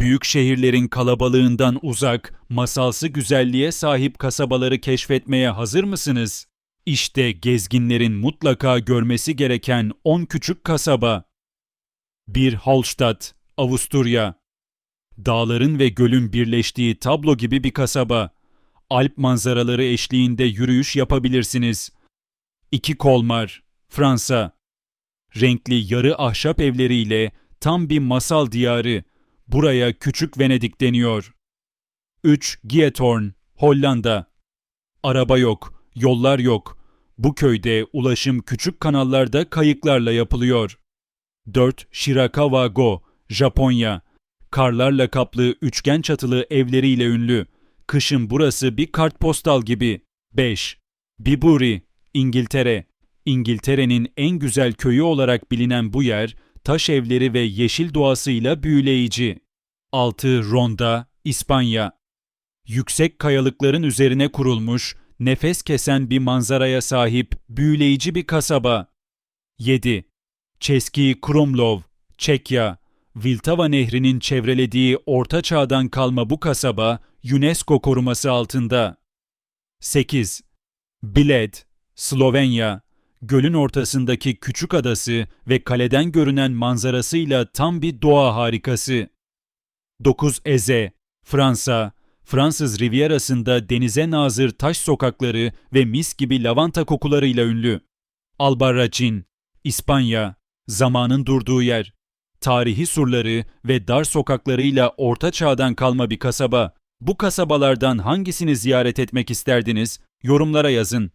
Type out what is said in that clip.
Büyük şehirlerin kalabalığından uzak, masalsı güzelliğe sahip kasabaları keşfetmeye hazır mısınız? İşte gezginlerin mutlaka görmesi gereken 10 küçük kasaba. 1. Hallstatt, Avusturya. Dağların ve gölün birleştiği tablo gibi bir kasaba. Alp manzaraları eşliğinde yürüyüş yapabilirsiniz. 2. Kolmar, Fransa. Renkli yarı ahşap evleriyle tam bir masal diyarı. Buraya Küçük Venedik deniyor. 3. Giethoorn, Hollanda. Araba yok, yollar yok. Bu köyde ulaşım küçük kanallarda kayıklarla yapılıyor. 4. Shirakawa-go, Japonya. Karlarla kaplı üçgen çatılı evleriyle ünlü. Kışın burası bir kartpostal gibi. 5. Biburi, İngiltere. İngiltere'nin en güzel köyü olarak bilinen bu yer, taş evleri ve yeşil doğasıyla büyüleyici. 6. Ronda, İspanya. Yüksek kayalıkların üzerine kurulmuş, nefes kesen bir manzaraya sahip büyüleyici bir kasaba. 7. Çeski Krumlov, Çekya. Viltava Nehri'nin çevrelediği Orta Çağ'dan kalma bu kasaba UNESCO koruması altında. 8. Bled, Slovenya. Gölün ortasındaki küçük adası ve kaleden görünen manzarasıyla tam bir doğa harikası. 9. Eze, Fransa. Fransız Rivierası'nda denize nazır taş sokakları ve mis gibi lavanta kokularıyla ünlü. Albarracin, İspanya. Zamanın durduğu yer. Tarihi surları ve dar sokaklarıyla orta çağdan kalma bir kasaba. Bu kasabalardan hangisini ziyaret etmek isterdiniz? Yorumlara yazın.